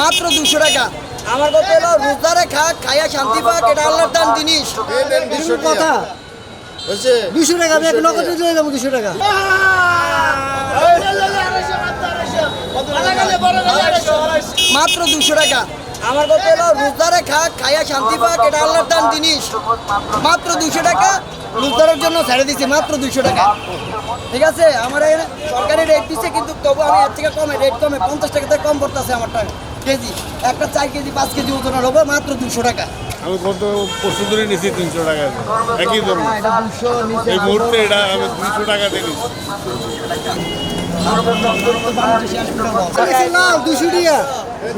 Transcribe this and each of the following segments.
মাত্র দুশো টাকা। আমার কথা হলো রোজদারে খা খাইয়া শান্তি পাক এটা আল্লাহর দান জিনিস। দুশো কথা দুশো টাকা। আমি এক নগদ দিয়ে যাব দুশো টাকা। মাত্র দুশো টাকা। আমার কথা হলো রোজদারে খা খাইয়া শান্তি পাক এটা আল্লাহর দান জিনিস। মাত্র দুশো টাকা। রোজদারের জন্য ছেড়ে দিছি মাত্র দুশো টাকা। ঠিক আছে? আমার সরকারি রেট দিচ্ছে কিন্তু তবু আমি এর থেকে কমে রেট কমে পঞ্চাশ টাকা থেকে কম পড়তেছে আমার টাকা। কেজি একটা চার কেজি পাঁচ কেজি ওজনের হবে মাত্র দুশো টাকা। আমি গত পরশু ধরে নিয়েছি তিনশো টাকা। একই ধরুন নিচে এই মুহূর্তে এটা আমি দুশো টাকা দিয়ে নিচ্ছি দুশো টাকা।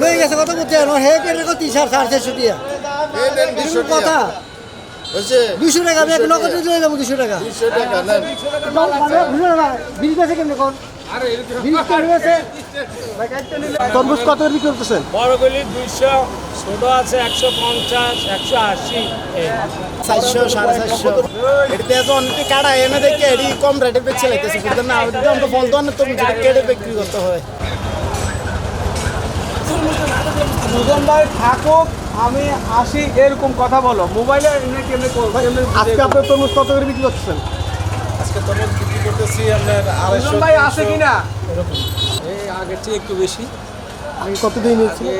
লয়ে গেছে কত আর হে কেটে তিন সাড়ে সাড়ে চারশো কথা। দুশো টাকা আমি এক নগদ দিয়ে যাব দুশো টাকা। দুশো টাকা নেন বিল আছে কেমনি কোন তরমুজ কত করে বিক্রি করতেছেন? বড়গুলি দুইশো ছোট আছে একশো পঞ্চাশ একশো আশি। চারশো সাড়ে চারশো। এটাতে এত অনেকে কাটা এনে দেখে এটি কম রেটে বেচে কিন্তু না আমরা বলতো না তো যেটা কেটে বিক্রি করতে হয়। দুজন ভাই থাকুক আমি আসি এরকম কথা বলো। মোবাইলে এমনি কেমনি করব এমনি আজকে আপনার তরমুজ কত করে বিক্রি করতেছেন? আজকে তরমুজ বিক্রি করতেছি আপনার দুজন ভাই আছে কিনা? এই আগের চেয়ে একটু বেশি। আমি কত দিয়ে নিয়েছি এ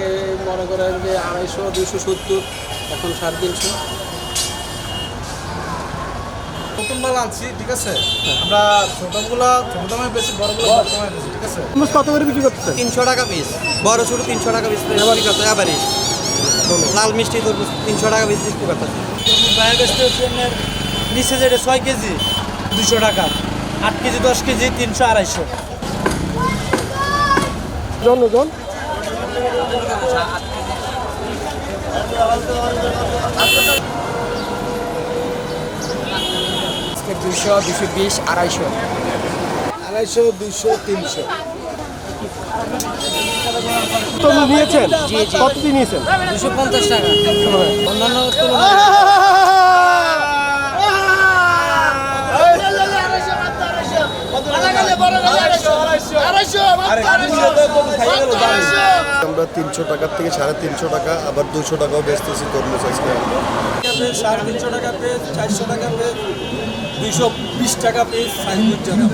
মনে করেন যে আড়াইশো দুশো সত্তর এখন সাড়ে তিনশো। নতুন মাল আনছি ঠিক আছে? আমরা ছোটগুলা ছোট দামে বেশি বড়গুলো বড়। দামে বেশি ঠিক আছে? কত করে বিক্রি করতেছেন? তিনশো টাকা পিস বড় ছোট তিনশো টাকা পিস এবারে লাল মিষ্টি তরমুজ তিনশো টাকা পিস বিক্রি করতে বাইরের কাছে হচ্ছে আপনার নিচে যেটা ছয় কেজি দুশো টাকা আট কেজি দশ কেজি তিনশো আড়াইশো। জন জন দুশো দুশো বিশ আড়াইশো। আড়াইশো দুশো তিনশো। তরমুজ নিয়েছেন? কত দিয়ে নিয়েছেন? দুশো পঞ্চাশ টাকা। অন্যান্য আমরা তিনশো টাকার থেকে সাড়ে তিনশো টাকা আবার দুশো টাকাও বেচতেছি তরমুজ আজকে। সাড়ে তিনশো টাকা পেজ চারশো টাকা পেজ দুইশো বিশ টাকা পেজ সাইজ টাকা